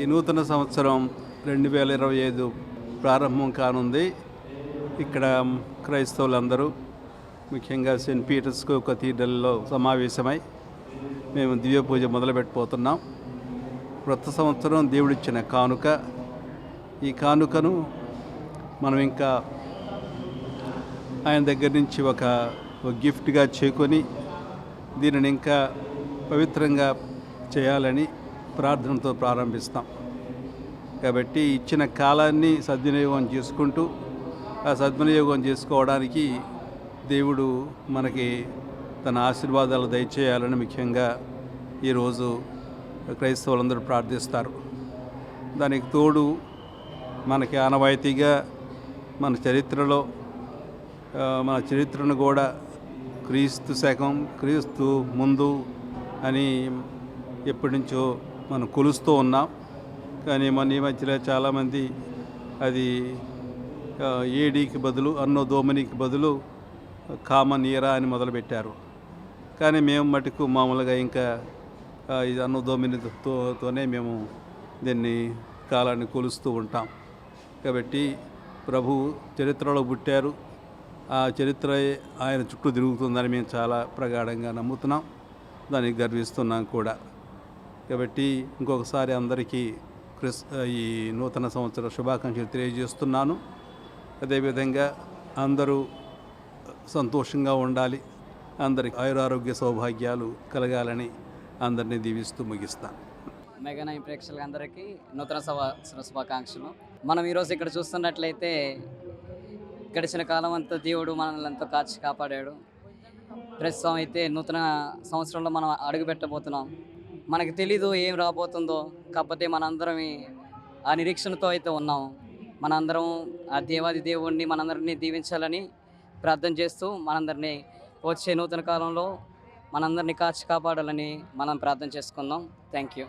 ఈ నూతన సంవత్సరం రెండు వేల ఇరవై ఐదు ప్రారంభం కానుంది. ఇక్కడ క్రైస్తవులందరూ ముఖ్యంగా సెయింట్ పీటర్స్ కథీడ్రల్లో సమావేశమై మేము దివ్య పూజ మొదలుపెట్టబోతున్నాం. క్రొత్త సంవత్సరం దేవుడిచ్చిన కానుక. ఈ కానుకను మనం ఇంకా ఆయన దగ్గర నుంచి ఒక గిఫ్ట్గా చేకొని దీనిని ఇంకా పవిత్రంగా చేయాలని ప్రార్థనతో ప్రారంభిస్తాం. కాబట్టి ఇచ్చిన కాలాన్ని సద్వినియోగం చేసుకుంటూ ఆ సద్వినియోగం చేసుకోవడానికి దేవుడు మనకి తన ఆశీర్వాదాలు దయచేయాలని ముఖ్యంగా ఈరోజు క్రైస్తవులందరూ ప్రార్థిస్తారు. దానికి తోడు మనకి ఆనవాయితీగా మన చరిత్రలో మన చరిత్రను కూడా క్రీస్తు శకం క్రీస్తు ముందు అని ఎప్పటి నుంచో మనం కొలుస్తూ ఉన్నాం. కానీ మన ఈ మధ్యలో చాలామంది అది ఏడీకి బదులు అన్నో దోమనికి బదులు కామన్ ఈరా అని మొదలుపెట్టారు. కానీ మేము మటుకు మామూలుగా ఇంకా ఇది అన్నో దోమినితోనే మేము దీన్ని కాలాన్ని కొలుస్తూ ఉంటాం. కాబట్టి ప్రభు చరిత్రలో పుట్టారు. ఆ చరిత్ర ఆయన చుట్టూ తిరుగుతుందని మేము చాలా ప్రగాఢంగా నమ్ముతున్నాం. దానికి గర్విస్తున్నాం కూడా. కాబట్టి ఇంకొకసారి అందరికీ క్రిస్ ఈ నూతన సంవత్సర శుభాకాంక్షలు తెలియజేస్తున్నాను. అదేవిధంగా అందరూ సంతోషంగా ఉండాలి. అందరికి ఆయురారోగ్య సౌభాగ్యాలు కలగాలని అందరినీ దీవిస్తూ ముగిస్తాను మెగా నైన్ ప్రేక్షకులందరికీ నూతన సంవత్సర శుభాకాంక్షలు. మనం ఈరోజు ఇక్కడ చూస్తున్నట్లయితే గడిచిన కాలం అంతా దేవుడు మనల్ని ఎంతో కాచి కాపాడాడు. ప్రస్తుతం అయితే నూతన సంవత్సరంలో మనం అడుగుపెట్టబోతున్నాం. మనకి తెలీదు ఏం రాబోతుందో. కాకపోతే మనందరం ఆ నిరీక్షణతో అయితే ఉన్నాం. మనందరం ఆ దేవాది దేవుణ్ణి మనందరినీ దీవించాలని ప్రార్థన చేస్తూ మనందరినీ వచ్చే నూతన కాలంలో మనందరినీ కాచి కాపాడాలని మనం ప్రార్థన చేసుకుందాం. Thank you